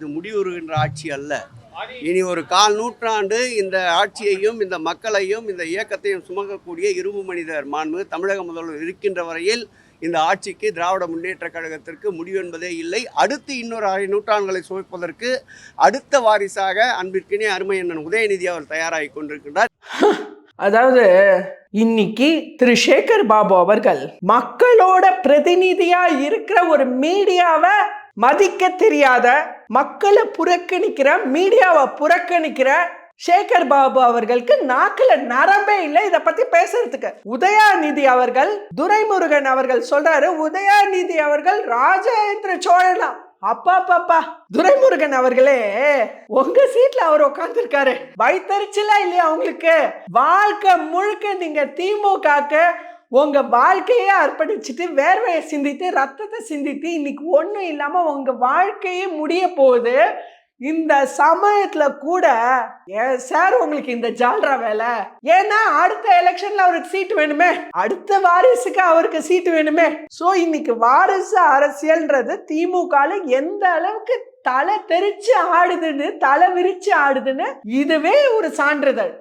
இது முடிவுறுகின்ற ஆட்சி அல்ல. இனி ஒரு கால் நூற்றாண்டு இந்த ஆட்சியையும் இந்த மக்களையும் இந்த இயக்கத்தையும் சுமக்கக்கூடிய இரும்பு மனிதர் மாண்பு தமிழக முதல்வர் இருக்கின்ற வரையில் இந்த ஆட்சிக்கு திராவிட முன்னேற்ற கழகத்திற்கு முடிவு என்பதே இல்லை. அடுத்து இன்னொரு அரை நூற்றாண்டுகளை சுமப்பதற்கு அடுத்த வாரிசாக அன்பிற்கினே அருமை அண்ணன் உதயநிதி அவர் தயாராகி கொண்டிருக்கின்றார். அதாவது இன்னைக்கு திரு சேகர் பாபு அவர்கள் மக்களோட பிரதிநிதியா இருக்கிற ஒரு மீடியாவை மதிக்க தெரியாத மக்களை புறக்கணிக்கிற மீடியாவை புறக்கணிக்கிற சேகர் பாபு அவர்களுக்கு நாக்குல நரம்பே இல்லை. இதை பத்தி பேசுறதுக்கு உதயாநிதி அவர்கள் துரைமுருகன் அவர்கள் சொல்றாரு உதயாநிதி அவர்கள் ராஜேந்திர சோழனா? அப்பா பாப்பா துரைமுருகன் அவர்களே உங்க சீட்ல அவர் உட்காந்துருக்காரு வயிற்றுச்சலா இல்லையா அவங்களுக்கு? வாழ்க்கை முழுக்க நீங்க திமுக உங்கள் வாழ்க்கையே அர்ப்பணிச்சுட்டு வேர்வையை சிந்தித்து ரத்தத்தை சிந்தித்து இன்னைக்கு ஒன்றும் இல்லாமல் உங்கள் வாழ்க்கையே முடிய போகுது. இந்த சமயத்துல கூட ஏ சார் உங்களுக்கு இந்த ஜால்ரா வேலை? ஏன்னா அடுத்த எலெக்ஷன்ல அவருக்கு சீட்டு வேணுமே. அடுத்த வாரிசுக்கு அவருக்கு சீட்டு வேணுமே. சோ இன்னைக்கு வாரிசு அரசியல்ன்றது திமுகல எந்த அளவுக்கு தலை தெரிச்சு ஆடுதுன்னு தலை விரிச்சு ஆடுதுன்னு இதுவே ஒரு சான்றிதழ்.